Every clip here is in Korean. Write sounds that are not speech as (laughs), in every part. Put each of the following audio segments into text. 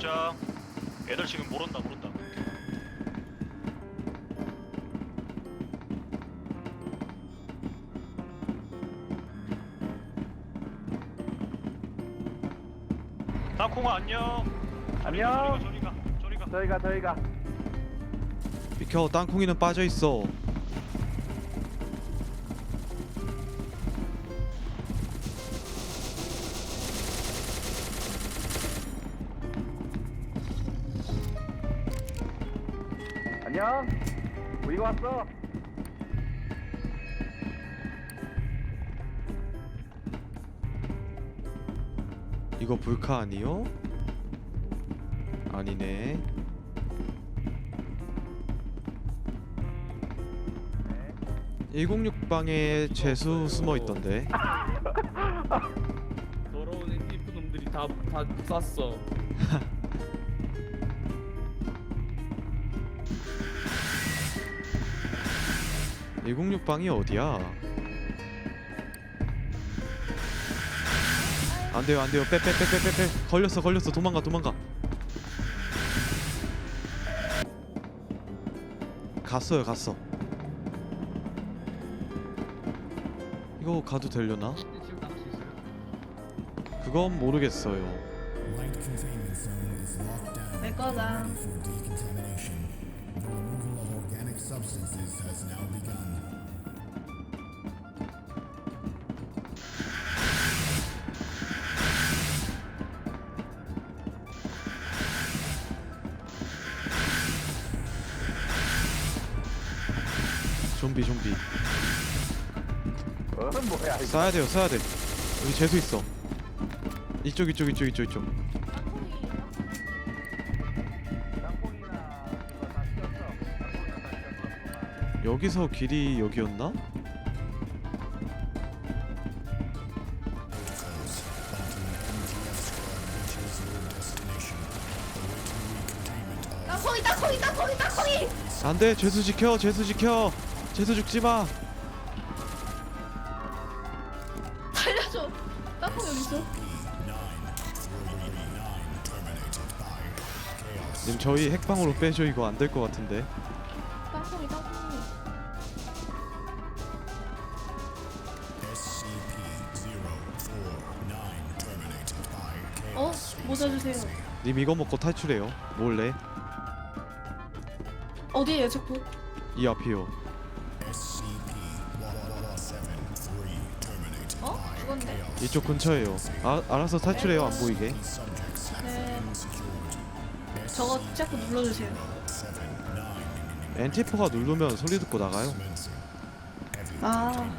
입장. 애들 지금 모른다 모른다. 땅콩아 안녕. 안녕. 저리 가 저리 가. 저희가 저희가 비켜 땅콩이는 빠져 있어. 안녕. 우리가 왔어. 이거 불카 아니요? 아니네. 네. 106 방에 재수 숨어 있던데. (laughs) 더러운 엔티프 놈들이 다 다 쐈어. (laughs) 106방이 어디야? 안 돼요, 안 돼요. 빼, 빼, 빼, 빼, 빼, 빼. 걸렸어, 걸렸어. 도망가, 도망가. 갔어요, 갔어. 이거 가도 되려나? 그건 모르겠어요. 내 거다. Substances has now begun. 좀비, 좀비. 어 뭐야 이거. 쏴야 돼요, 쏴야 돼. 여기 재수 있어. 이쪽, 이쪽, 이쪽, 이쪽, 이쪽. 여기서 길이 여기였나? 땅콩이 땅콩이 땅콩이 땅콩이 안돼 죄수 지켜 죄수 지켜. 죄수 죽지 마. 살려줘. 땅콩이 어디 있어? 님 저희 핵방으로 빼줘 이거 안 될 것 같은데. 땅콩이 땅콩 어? chaos. 모자 주세요 님 이거 먹고 탈출해요 몰래 어디에요 책부? 이 앞이요 SCP-1773 terminated 어? 이쪽 근처에요 아, 알아서 탈출해요 안 보이게 네. 저거 책부 눌러주세요 79 엔티퍼가 누르면 소리 듣고 나가요 아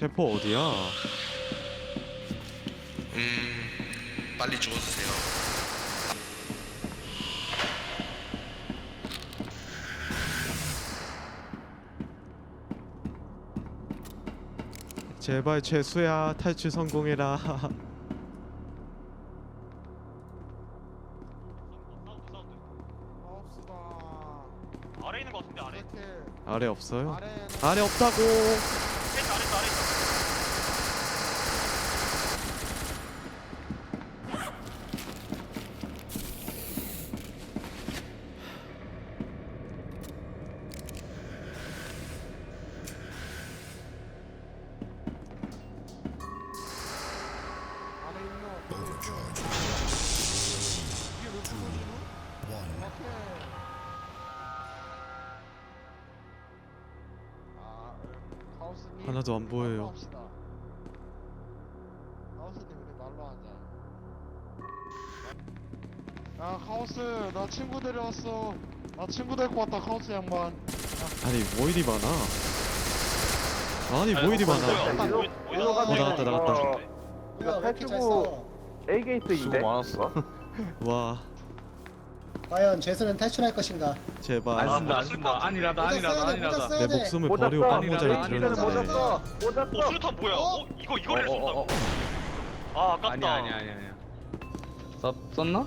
체포 어디야 음, 빨리 주워주세요. 제발 최수야 탈출 성공해라. 아래 있는 거 같은데 아래. 아래 없어요? 아래 없다고 아래 하나도 안 보여요. 카오스님 우리 말로 하자. 야 카오스 나 친구 데려왔어. 나 친구 데리고 왔다 카오스 양반. 아니 뭐 이리 많아 아니 뭐 이리 많아? 가면 나갔다, 나갔다. 이거 이거 탈출구 A 게이트인데. (laughs) 와 과연 죄수는 탈출할 것인가? 제발 안 쓴다 안 모자 쓴다. 쓸 아니라다 아니라다 아니라다. 내 목숨을 모자 버리고 써. 빵모자를 아니라, 이제는 아니라, 모자 들었는데 써. 모자 어. 수류탄 뭐야? 어 이거 이거를 어, 어, 어, 쏜다고? 어. 아 아깝다. 아니야 아니야 아니야. 썼 썼나? 안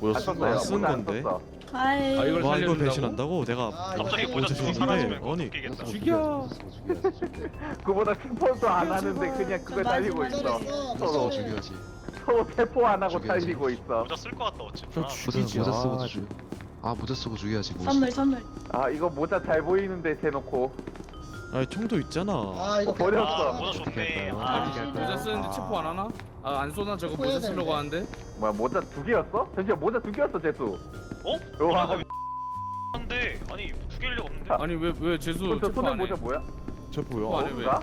뭐였어? 썼어요. 안 쓴 모자 안 건데 썼어. 아이. 아, 이걸 와 이걸 살려준다고? 배신한다고? 내가 아, 이거 갑자기? 모자 쓰고 어제 사라지면 줬는데, 아니 웃기겠다 죽여. 그보다 킹포도 안 하는데 그냥 그걸 달리고. 있어. 서로 잘해. 죽여야지. 서로 세포 안 하고 죽여야지. 달리고 있어. 모자 쓸 것 같다 어찌 그럼 아, 죽이지 모자 아, 쓰고 죽. 아 모자 쓰고 죽여야지. 뭐. 선물 선물. 아 이거 모자 잘 보이는데 대놓고 아니 총도 있잖아 아 이거 어, 버렸어. 아 모자 좋네 아 아니 모자 쓰는데 체포 안 하나? 아 안 쏘나 저거 모자 쓰려고 하는데? 뭐야 모자 두 개였어? 잠시만 모자 두 개였어 재수. 어? 우와. 아, 한데 아니 두 개일 리가 없는데 아니 왜 왜 재수 저 체포 손에 안 해? 모자 뭐야? 저 체포 뭐야 안 해, 왜? 뭔가?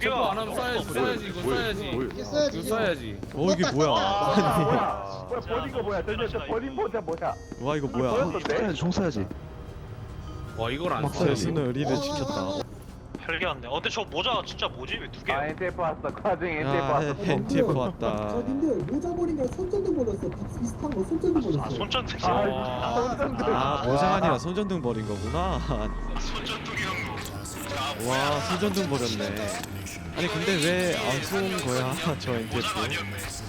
개가 안 하면 없어, 써야지. 써야지 이거 써야지 이게 써야지. 이거 써야지 어 이게 뭐야 아, 뭐야? 아, 뭐야 버린 거 뭐야? 잠시만 저 버린 모자 뭐야? 와 이거 뭐야? 쏴야지 총 쏴야지. 와 이걸 안막 써야지 재수는 의리를 어, 지켰다 어, 어. 별개한데 어 근데 저 모자 진짜 뭐지 왜두 개야 아 NTF 왔어. 그 와중에 NTF 야 왔어. NTF 왔다 모자 버린 거 손전등 버렸어. 비슷한 거 손전등 버렸어. 아 손전등 아, 아, 손전등. 아 모자가 아니라 손전등 버린 거구나 와 손전등 버렸네. 아니 근데 왜 안 쏜 거야 (laughs) 저 NTF